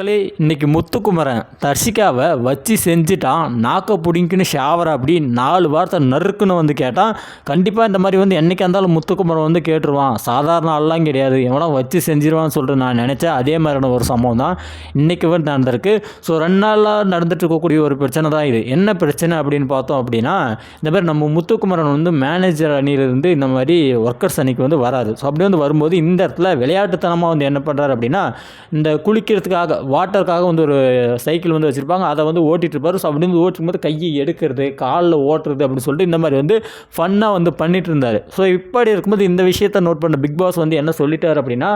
மக்களே இன்னைக்கு முத்துக்குமரன் தர்ஷிகாவை வச்சு செஞ்சுட்டான். நாக்க பிடிங்கின்னு ஷாவரா அப்படி நாலு வார்த்தை நறுக்குன்னு வந்து கேட்டான். கண்டிப்பாக இந்த மாதிரி வந்து என்னைக்கு இருந்தாலும் முத்துக்குமரன் வந்து கேட்டுருவான். சாதாரண ஆள்லாம் கிடையாது. எவனா வச்சு செஞ்சிருவான்னு சொல்லிட்டு நான் நினச்சேன். அதே மாதிரியான ஒரு சம்பவம் தான் இன்றைக்கி வந்து நடந்திருக்கு. ஸோ ரெண்டு நாளாக நடந்துட்டு இருக்கக்கூடிய ஒரு பிரச்சனை தான் இது. என்ன பிரச்சனை அப்படின்னு பார்த்தோம் அப்படின்னா இந்த மாதிரி நம்ம முத்துக்குமரன் வந்து மேனேஜர் அணியிலிருந்து இந்த மாதிரி ஒர்க்கர்ஸ் அணிக்கு வந்து வராது ஸோ அப்படி வந்து வரும்போது இந்த இடத்துல விளையாட்டுத்தனமாக வந்து என்ன பண்ணுறாரு அப்படின்னா இந்த குளிக்கிறதுக்காக வாட்டருக்காக வந்து ஒரு சைக்கிள் வந்து வச்சுருப்பாங்க. அதை வந்து ஓட்டிகிட்டு இருப்பார். ஸோ அப்படி வந்து ஓட்டும் போது கையை எடுக்கிறது காலில் ஓட்டுறது அப்படின்னு சொல்லிட்டு இந்த மாதிரி வந்து ஃபன்னாக வந்து பண்ணிட்டு இருந்தார். ஸோ இப்படி இருக்கும்போது இந்த விஷயத்தை நோட் பண்ண பிக் பாஸ் வந்து என்ன சொல்லிட்டார் அப்படின்னா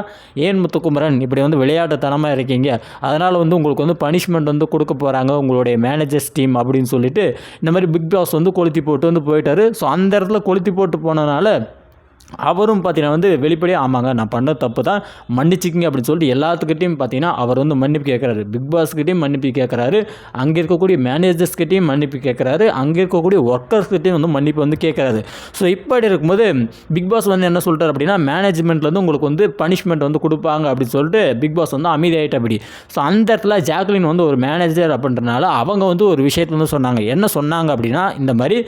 ஏன் முத்துக்குமரன் இப்படி வந்து விளையாட்டுத்தனமாக இருக்கீங்க? அதனால் வந்து உங்களுக்கு வந்து பனிஷ்மெண்ட் வந்து கொடுக்க போகிறாங்க உங்களுடைய மேனேஜர்ஸ் டீம் அப்படின்னு சொல்லிட்டு இந்த மாதிரி பிக் பாஸ் வந்து கொளுத்தி போட்டு வந்து போயிட்டார். ஸோ அந்த இடத்துல கொளுத்தி போட்டு போனதுனால அவரும் பார்த்தீங்கன்னா வந்து வெளிப்படையாக ஆமாங்க நான் பண்ண தப்பு தான் மன்னிச்சிக்கிங்க அப்படின்னு சொல்லிட்டு எல்லாத்துக்கிட்டையும் பார்த்தீங்கன்னா அவர் வந்து மன்னிப்பு கேட்குறாரு பிக் பாஸ்கிட்டையும் மன்னிப்பு கேட்குறாரு அங்கே இருக்கக்கூடிய மேனேஜர்ஸ்கிட்டையும் மன்னிப்பு கேட்குறாரு அங்கே இருக்கக்கூடிய ஒர்க்கர்ஸ்கிட்டையும் வந்து மன்னிப்பு வந்து கேட்குறாரு ஸோ இப்படி இருக்கும்போது பிக் பாஸ் வந்து என்ன சொல்கிறார் அப்படின்னா மேனேஜ்மெண்ட்லேருந்து உங்களுக்கு வந்து பனிஷ்மெண்ட் வந்து கொடுப்பாங்க அப்படின்னு சொல்லிட்டு பிக் பாஸ் வந்து அமைதியாயிட்ட அப்படி. ஸோ அந்த இடத்துல ஜாக்லின் வந்து ஒரு மேனேஜர் அப்படின்றனால அவங்க வந்து ஒரு விஷயத்தை வந்து சொன்னாங்க. என்ன சொன்னாங்க அப்படின்னா இந்த மாதிரி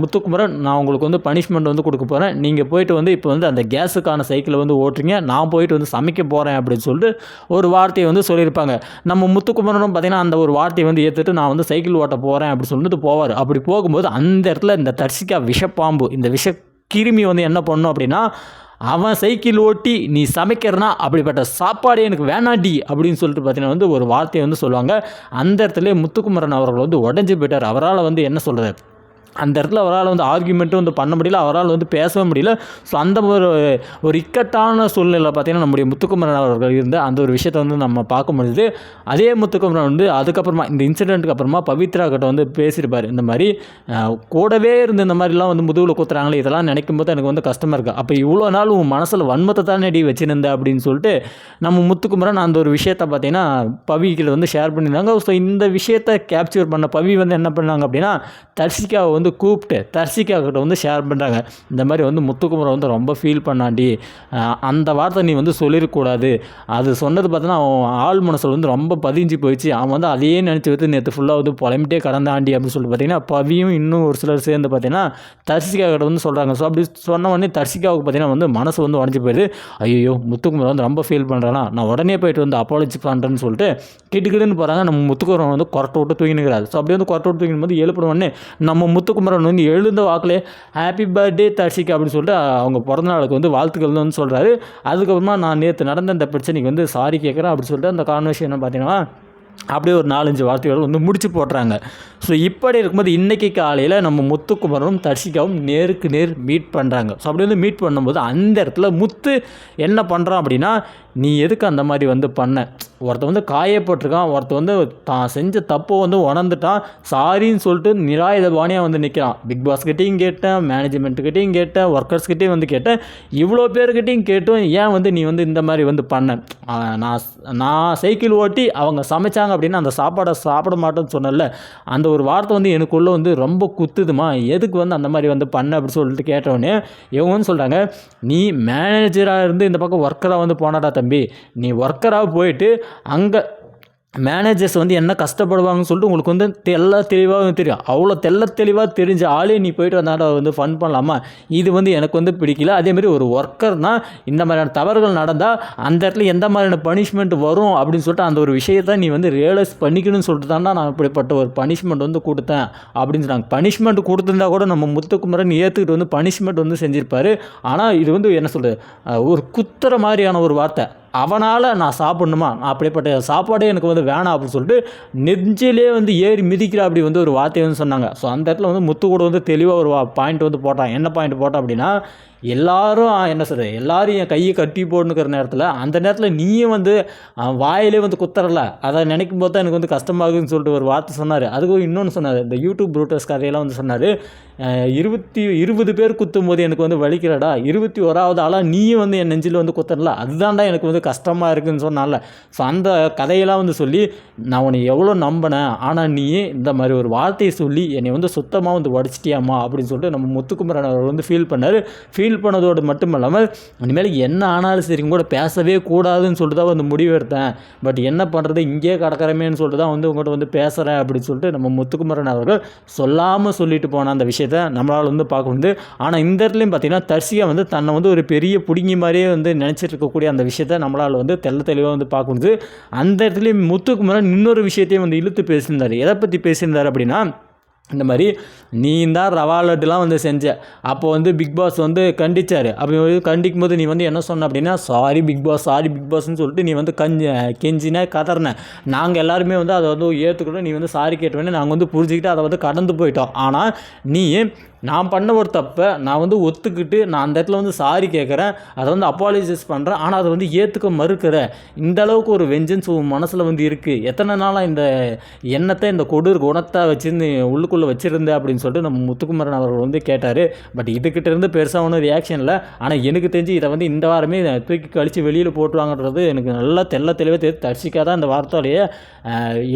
முத்துக்குமரன் நான் உங்களுக்கு வந்து பனிஷ்மெண்ட் வந்து கொடுக்க போகிறேன் நீங்கள் போய் போயிட்டு வந்து இப்போ வந்து அந்த கேஸுக்கான சைக்கிளை வந்து ஓட்டுறீங்க. நான் போயிட்டு வந்து சமைக்க போகிறேன் அப்படின்னு சொல்லிட்டு ஒரு வார்த்தையை வந்து சொல்லியிருப்பாங்க. நம்ம முத்துக்குமரனும் பார்த்தீங்கன்னா அந்த ஒரு வார்த்தையை வந்து ஏற்றுட்டு நான் வந்து சைக்கிள் ஓட்ட போகிறேன் அப்படின்னு சொல்லிட்டு போவார். அப்படி போகும்போது அந்த இடத்துல இந்த தர்சிகா விஷப்பாம்பு இந்த விஷ கிருமி வந்து என்ன பண்ணும் அப்படின்னா அவன் சைக்கிள் ஓட்டி நீ சமைக்கிறனா? அப்படிப்பட்ட சாப்பாடு எனக்கு வேணாண்டி. அப்படின்னு சொல்லிட்டு பார்த்தீங்கன்னா வந்து ஒரு வார்த்தையை வந்து சொல்லுவாங்க. அந்த இடத்துல முத்துக்குமரன் அவர்கள் வந்து உடஞ்சி போயிட்டார். அவரால் வந்து என்ன சொல்கிறது அந்த இடத்துல அவரால் வந்து ஆர்கியூமெண்ட்டும் வந்து பண்ண முடியல அவரால் வந்து பேசவே முடியல. ஸோ அந்த ஒரு ஒரு இக்கட்டான சூழ்நிலை பார்த்தீங்கன்னா நம்முடைய முத்துக்குமரன் அவர்கள் இருந்த அந்த ஒரு விஷயத்தை வந்து நம்ம பார்க்க முடியுது அதே முத்துக்குமரன் வந்து அதுக்கப்புறமா இந்த இன்சிடெண்ட்டுக்கு அப்புறமா பவித்ரா கிட்ட வந்து பேசியிருப்பார். இந்த மாதிரி கூடவே இருந்து இந்த மாதிரிலாம் வந்து முதுகில் குத்துறாங்களே இதெல்லாம் நினைக்கும் போது எனக்கு வந்து கஷ்டமாக இருக்குது அப்போ இவ்வளோ நாள் உன் மனசில் வன்மத்தை தானே அடி வச்சுருந்த அப்படின்னு சொல்லிட்டு நம்ம முத்துக்குமரன் அந்த ஒரு விஷயத்தை பார்த்தீங்கன்னா பவி வந்து ஷேர் பண்ணியிருந்தாங்க. ஸோ இந்த விஷயத்தை கேப்சர் பண்ண பவி வந்து என்ன பண்ணாங்க அப்படின்னா தர்ஷிகாவை வந்து கூப்பிட்டு தர்சிக்காக்கிட்ட வந்து ஷேர் பண்ணுறாங்க இந்த மாதிரி வந்து முத்துக்குமரன் வந்து ரொம்ப ஃபீல் பண்ணாண்டி அந்த வார்த்தை நீ வந்து சொல்லிடக்கூடாது அது சொன்னது பார்த்தோன்னா அவன் ஆள் மனசில் வந்து ரொம்ப பதிஞ்சு போயிடுச்சு. அவன் வந்து அதையே நினச்சி வந்து நேற்று ஃபுல்லாக வந்து புலம்பிட்டே கடந்தாண்டி அப்படின்னு சொல்லிட்டு பார்த்தீங்கன்னா பவியும் இன்னும் ஒரு சிலர் சேர்ந்து பார்த்தீங்கன்னா தர்ஷிகா வந்து சொல்கிறாங்க ஸோ அப்படி சொன்ன உடனே தர்சிக்காவுக்கு பார்த்தீங்கன்னா வந்து மனசு வந்து உடஞ்சி போயிடுது. ஐயோ முத்துக்குமரன் வந்து ரொம்ப ஃபீல் பண்ணுறானா நான் உடனே போயிட்டு வந்து அப்பாலஜி பண்ணுறேன்னு சொல்லிட்டு கிட்டுக்கிட்டுன்னு போகிறாங்க நம்ம முத்துக்குமரன் வந்து கொரட்டை விட்டு தூங்கினுக்கிறாரு. ஸோ அப்படியே வந்து கொரட்டை விட்டு தூங்கினும் போது எழுப்பின உடனே நம்ம முத்துக்குமரன் வந்து எழுந்த வாக்கிலே ஹாப்பி பர்த்டே தர்ஷிக் அப்படின்னு சொல்லிட்டு அவங்க பிறந்த நாளுக்கு வந்து வாழ்த்துக்கள்னு வந்து சொல்கிறாரு அதுக்கப்புறமா நான் நேற்று நடந்த இந்த பிரச்சனைக்கு வந்து சாரி கேட்குறேன் அப்படின்னு சொல்லிட்டு அந்த கான்வர்சேஷன் பார்த்தீங்கன்னா அப்படியே ஒரு நாலஞ்சு வார்த்தையோடு வந்து முடிச்சு போடுறாங்க. ஸோ இப்படி இருக்கும்போது இன்றைக்கி காலையில் நம்ம முத்துக்குமரனும் தர்ஷிகாவும் நேருக்கு நேர் மீட் பண்ணுறாங்க ஸோ அப்படி வந்து மீட் பண்ணும்போது அந்த இடத்துல முத்து என்ன பண்ணுறான் அப்படின்னா நீ எதுக்கு அந்த மாதிரி வந்து பண்ண? ஒருத்தன் வந்து காயப்பட்டிருக்கான் ஒருத்தன் வந்து தான் செஞ்ச தப்பை வந்து உணர்ந்துட்டான். சாரின்னு சொல்லிட்டு நிராயுதபாணியாக வந்து நிற்கிறான் பிக் பாஸ்கிட்டையும் கேட்டேன் மேனேஜ்மெண்ட்டுக்கிட்டையும் கேட்டேன் ஒர்க்கர்ஸ்கிட்டையும் வந்து கேட்டேன். இவ்வளோ பேர்கிட்டையும் கேட்டும் ஏன் வந்து நீ வந்து இந்த மாதிரி வந்து பண்ண? நான் நான் சைக்கிள் ஓட்டி அவங்க சமைச்சாங்க அப்படின்னு அந்த சாப்பாடை சாப்பிட மாட்டேன்னு சொன்னல அந்த ஒரு வார்த்தை வந்து எனக்குள்ளே வந்து ரொம்ப குத்துதுமா எதுக்கு வந்து அந்த மாதிரி வந்து பண்ண அப்படின்னு சொல்லிட்டு கேட்டவுடனே இவங்க வந்து சொல்கிறாங்க நீ மேனேஜராக இருந்து இந்த பக்கம் ஒர்க்கராக வந்து போனாடா தம்பி நீ ஒர்க்கராக போயிட்டு அங்கே மேனேஜர்ஸ் வந்து என்ன கஷ்டப்படுவாங்கன்னு சொல்லிட்டு உங்களுக்கு வந்து தெல்ல தெளிவாக தெரியும். அவ்வளோ தெல்ல தெளிவாக தெரிஞ்ச ஆளே நீ போயிட்டு வந்தாட வந்து ஃபன் பண்ணலாமா? இது வந்து எனக்கு வந்து பிடிக்கல. அதேமாதிரி ஒரு ஒர்க்கர்னால் இந்த மாதிரியான தவறுகள் நடந்தால் அந்த இடத்துல எந்த மாதிரியான பனிஷ்மெண்ட் வரும் அப்படின்னு சொல்லிட்டு அந்த ஒரு விஷயத்தை நீ வந்து ரியலைஸ் பண்ணிக்கணும்னு சொல்லிட்டு தான் நான் இப்படிப்பட்ட ஒரு பனிஷ்மெண்ட் வந்து கொடுத்தேன் அப்படின்னு சொன்னாங்க பனிஷ்மெண்ட் கொடுத்துருந்தா கூட நம்ம முத்துக்குமரன் ஏற்றுக்கிட்டு வந்து பனிஷ்மெண்ட் வந்து செஞ்சுருப்பாரு. ஆனால் இது வந்து என்ன சொல்கிறது ஒரு குத்துற மாதிரியான ஒரு வார்த்தை. அவனால் நான் சாப்பிட்ணுமா? அப்படிப்பட்ட சாப்பாடே எனக்கு வந்து வேணாம் அப்படின்னு சொல்லிட்டு நெஞ்சிலே வந்து ஏறி மிதிக்கிற அப்படி வந்து ஒரு வார்த்தையை வந்து சொன்னாங்க. ஸோ அந்த இடத்துல வந்து முத்து கூட வந்து தெளிவாக ஒரு பாயிண்ட் வந்து போட்டான். என்ன பாயிண்ட் போட்டான் அப்படின்னா எல்லாரும் என்ன சொல்கிறது எல்லாரும் என் கையை கட்டி போடணுக்கிற நேரத்தில் அந்த நேரத்தில் நீயும் வந்து வாயிலே வந்து குத்துறல. அதை நினைக்கும் போது தான் எனக்கு வந்து கஷ்டமாகுதுன்னு சொல்லிட்டு ஒரு வார்த்தை சொன்னார். அதுக்கு இன்னொன்று சொன்னார் இந்த யூடியூப் ப்ரூட்டர்ஸ் கதையெல்லாம் வந்து சொன்னார் இருபத்தி இருபது பேர் குத்தும் போது எனக்கு வந்து வலிக்கிறடா இருபத்தி ஓராவது ஆளாக நீயும் வந்து என் நெஞ்சில் வந்து குத்துறல. அதுதான்டா எனக்கு வந்து கஷ்டமாக இருக்குதுன்னு சொன்னால ஸோ அந்த கதையெல்லாம் வந்து சொல்லி நான் உன்னை எவ்வளோ நம்பினேன் ஆனால் நீ இந்த மாதிரி ஒரு வார்த்தையை சொல்லி என்னை வந்து சுத்தமாக வந்து உடச்சிட்டியாமா அப்படின்னு சொல்லிட்டு நம்ம முத்துக்குமரன் அவர் வந்து ஃபீல் பண்ணார். ஃபீல் ஃபீல் பண்ணதோடு மட்டும் இல்லாமல் இனிமேல் என்ன ஆனாலும் சரி கூட பேசவே கூடாதுன்னு சொல்லிட்டு தான் வந்து முடிவு எடுத்தேன். பட் என்ன பண்ணுறது இங்கேயே கிடக்கிறமேன்னு சொல்லிட்டு தான் வந்து உங்கள்கிட்ட வந்து பேசுகிறேன் அப்படின்னு சொல்லிட்டு நம்ம முத்துக்குமரன் அவர்கள் சொல்லாமல் சொல்லிட்டு போன அந்த விஷயத்த நம்மளால் வந்து பார்க்க முடியுது ஆனால் இந்த இடத்துலையும் பார்த்தீங்கன்னா தர்சியாக வந்து தன்னை வந்து ஒரு பெரிய பிடுங்கி மாதிரியே வந்து நினச்சிட்டு இருக்கக்கூடிய அந்த விஷயத்த நம்மளால் வந்து தெல்ல தெளிவாக வந்து பார்க்க முடியுது அந்த இடத்துலையும் முத்துக்குமரன் இன்னொரு விஷயத்தையும் வந்து இழுத்து பேசியிருந்தார். எதை பற்றி பேசியிருந்தார் அப்படின்னா இந்த மாதிரி நீ தான் ரவா லட்டுலாம் வந்து செஞ்ச. அப்போ வந்து பிக் பாஸ் வந்து கண்டிச்சார். அப்படி கண்டிக்கும் போது நீ வந்து என்ன சொன்ன அப்படின்னா sorry big boss sorry big பாஸ்னு சொல்லிட்டு நீ வந்து கஞ்சி கெஞ்சின கதறின. நாங்கள் எல்லாருமே வந்து அதை வந்து ஏற்றுக்கிட்டோம் நீ வந்து சாரி கேட்டவொடனே நாங்கள் வந்து புரிஞ்சுக்கிட்டு அதை வந்து கடந்து போயிட்டோம். ஆனால் நீ நான் பண்ண ஒரு தப்பை நான் வந்து ஒத்துக்கிட்டு நான் அந்த இடத்துல வந்து சாரி கேட்குறேன் அதை வந்து அப்பாலஜைஸ் பண்ணுறேன் ஆனால் அதை வந்து ஏற்றுக்க மறுக்கிற இந்த அளவுக்கு ஒரு வெஞ்சன்ஸ் உன் மனசில் வந்து இருக்குது எத்தனை நாளாக இந்த எண்ணத்தை இந்த கொடூர் குணத்தை வச்சுருந்து உள்ளுக்குள்ளே வச்சுருந்த அப்படின்னு சொல்லிட்டு நம்ம முத்துக்குமரன் அவர்கள் வந்து கேட்டார். பட் இதுக்கிட்ட இருந்து பெருசாக ஒன்றும் ரியாக்ஷன் இல்லை. ஆனால் எனக்கு தெரிஞ்சு இதை வந்து இந்த வாரமே தூக்கி கழித்து வெளியில் போட்டுருவாங்கன்றது எனக்கு நல்லா தெல்ல தெளிவாக தெரியுது. தர்ஷிக்கா தான் இந்த வார்த்தையோடைய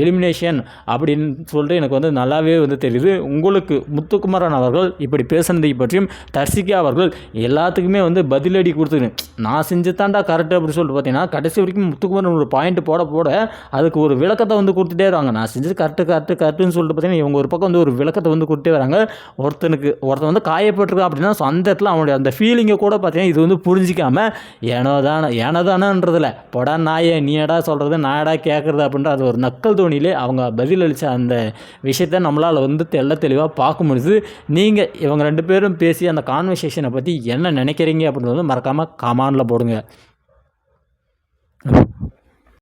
எலிமினேஷன் அப்படின்னு சொல்லிட்டு எனக்கு வந்து நல்லாவே வந்து தெரியுது. உங்களுக்கு முத்துக்குமரன் அவர்கள் இப்படி பேசுனதை பற்றியும் தர்சிகா அவர்கள் எல்லாத்துக்குமே வந்து பதிலடி கொடுத்துரு நான் செஞ்சு தாண்டா கரெக்டு அப்படின்னு சொல்லிட்டு பார்த்தீங்கன்னா கடைசி வரைக்கும் முத்துக்குமரன் ஒரு பாயிண்ட் போட போட அதுக்கு ஒரு விளக்கத்தை வந்து கொடுத்துட்டே வராங்க நான் செஞ்சது கரெக்டு கரெக்டு கரெக்டுன்னு சொல்லிட்டு பார்த்தீங்கன்னா இவங்க ஒரு பக்கம் வந்து ஒரு விளக்கத்தை வந்து கொடுத்துட்டே வராங்க. ஒருத்தனுக்கு ஒருத்தன் வந்து காயப்பட்டிருக்கா அப்படின்னா so அந்த இடத்துல அவனுடைய அந்த ஃபீலிங்கை கூட பார்த்தீங்கன்னா இது வந்து புரிஞ்சிக்காம ஏனோ தானே ஏனோ தானேன்றதில்ல பொடா நாயே நீ எடா சொல்கிறது நான் கேட்குறது அப்படின்ற அது ஒரு நக்கல் தோணியிலே அவங்க பதிலளித்த அந்த விஷயத்தை நம்மளால் வந்து தெள்ள தெளிவாக பார்க்க முடியுது நீங்கள் இவங்க ரெண்டு பேரும் பேசி அந்த கான்வர்சேஷனை பற்றி என்ன நினைக்கிறீங்க அப்படின்றது மறக்காமல் கமானில் போடுங்க.